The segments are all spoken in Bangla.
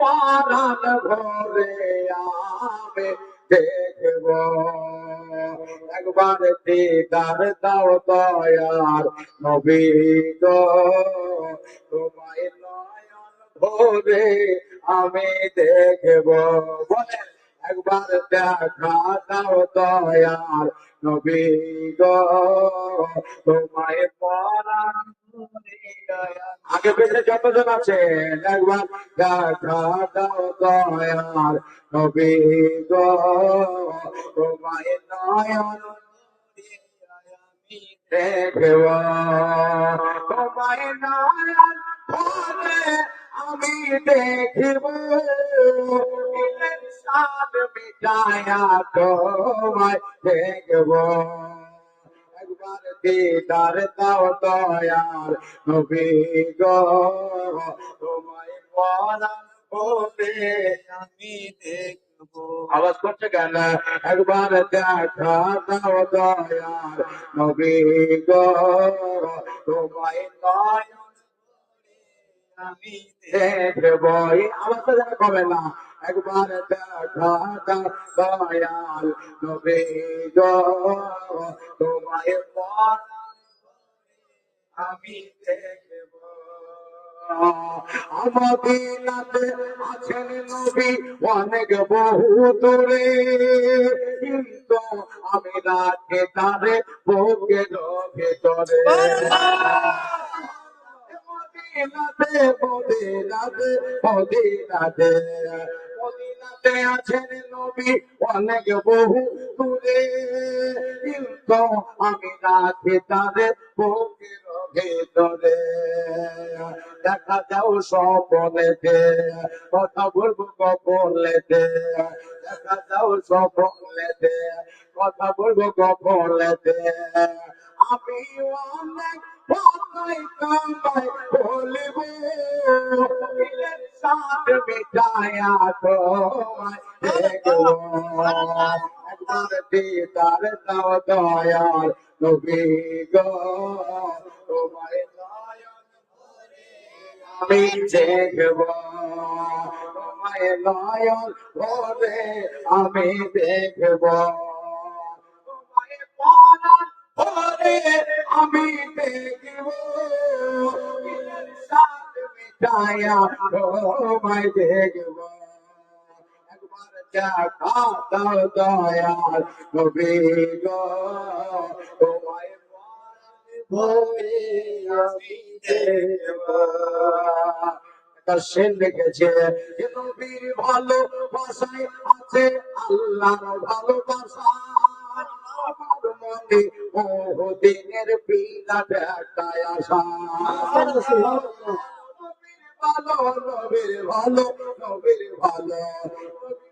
পারান ভরে আমি দেখব। একবার দিদার দাও দয়ার নবী গো, তোমায় নয়ন ভরে আমি দেখব। বলেন একবার দেখা দাও দয়ার নবী গো, তোমায় পরাণ আগে পেছনে যতজন আছেন, একবার দেখা দাও দয়ার নবী গো। তোমায় নয়ন দেখব। আমি দেখব। সাদ মিটায়া তোমায় দেখব। দিদার দাও দয়ার নবী গো? তোমায় পরাণ বলে আমি আওয়াজ করছে কেন? একবার দেখা দাও দয়ার নবী গো। তোমায় আমি আওয়াজটা যেন কমে না। একবার দেখা দয়াল নবী তোমায় পরাণ আমি দেখব আমাদিনাতে আছেন নবী অনেক বহু দূরে কিন্তু আমি রাখে তারে মদিনাতে মদিনাতে মদিনাতে মদিনাতে আছেন নবী, অনেক বহু দূরে। কিন্তু আমি রাখি তাদের বুকের ভেতরে। দেখা যাও স্বপনেতে, কথা বলব কপলেতে। দেখা যাও স্বপনেতে, কথা বলব কপলেতে। আমি অনেক কথাই তোমায় বলব সাথ মিটায়া তোমায় একবার আমি দেখব। তোমায় নয়ন আমি দেখব। আমি দেখব। মিটায়া তোমায় দেখব। একবার দেখা দাও দয়াল ভালোবাসায় আছে আল্লাহর ভালোবাসা। ও দিনের বিরাট একটা আশা ভালো নবীর ভালো নবীর ভালো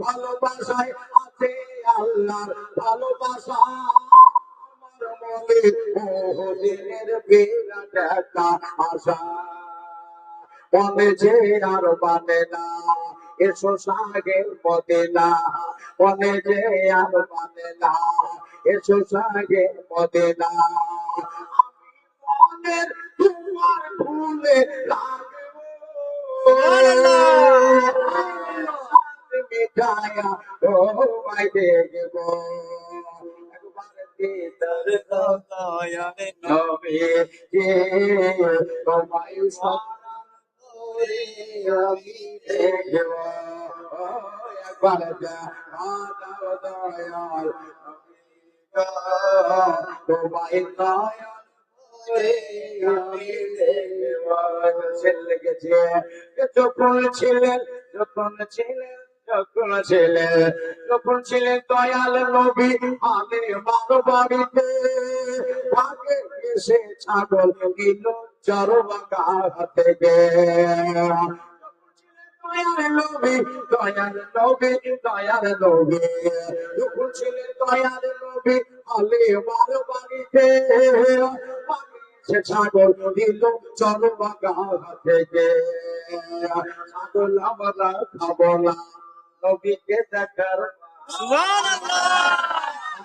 ভালোবাসায় আছে আল্লাহর ভালোবাসা আমার মনে ও দিনের বিরাট একটা আশা মনে যে আর মানে না। এসো সাগে মদিনা মনে যে আর মানে না। এসো সাগে মদিনা মনের তোমার ভুলে মিঠায়া ও মাই দেখব তোমায় নবী আমি দেখব ছেলে যখন ছিলেন যখন ছিলেন যখন ছিলেন যখন ছিলেন দয়াল নবী আমি বারো বাড়িতে আগে এসে ছাগল কিল চরবাকা থেকে দয়াল নবী দয়াল নবী দয়াল নবী যখন ছিলেন দয়াল নবী আলে বারো বাড়িতে সে ছাগল দিল চরবাকা থেকে ছাগল আমরা খাব দেখার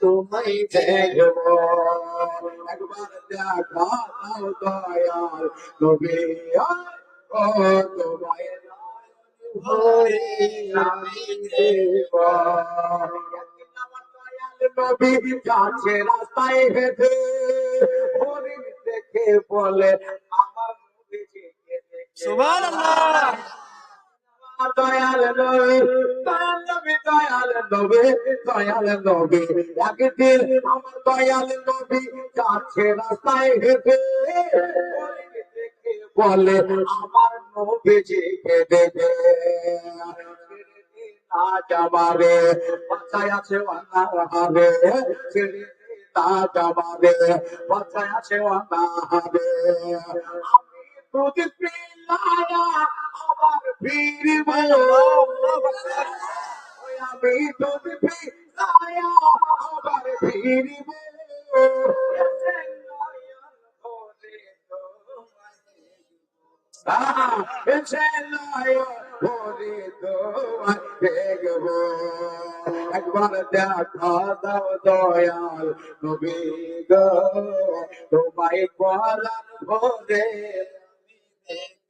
তোমায় দেখব একবার দেখা ও তোমায় ভরে আমি যাচ্ছে রাস্তায় হেঁটে দেখে বলে, আমার সুবহানাল্লাহ। দয়াল নবী দয়াল নবী দয়াল নবী। আমার নবী যাচ্ছে রাস্তায় বাচ্চায় আছে অনাহারে ছেড়ে আমারে বাচ্চায় আছে অনাহারে আমি পিলায়া আবার ফিরব আমি liar, holy তোমায় দেখব একবার দেখা দাও দয়াল নবী গো তোমায় পরাণ ভরে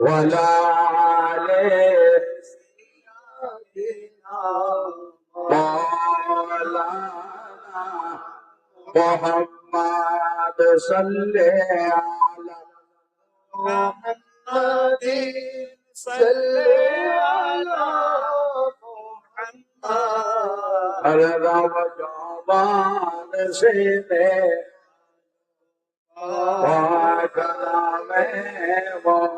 ولا محمد صلى على محمد صلى على محمد الرب جوان سينے وكلام محمد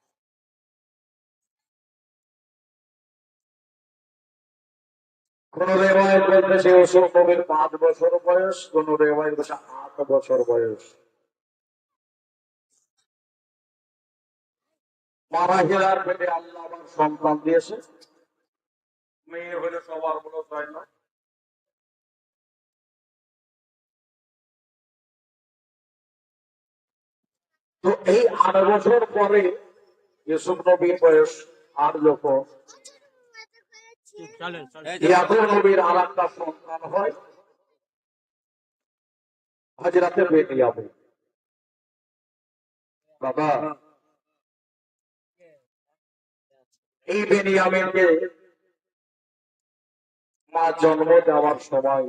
কোন রেওয়ায় বলতেছে ইউসুফ নবীর পাঁচ বছর বয়স, কোন রেওয়ায় বলছে আট বছর বয়স। মারা হেরার পেটে আল্লাহ আমার সন্তান দিয়েছে। মেয়ে হলে সবার বলো তাই না তো এই আট বছর পরে ইউসুফ নবীর বয়স আট চলেন ইয়াকুব নবীর আর একটা সন্তান হয় হাজরাতে বেনিয়ামিন বাবা এই বেনিয়ামিনকে মা জন্ম দেওয়ার সময়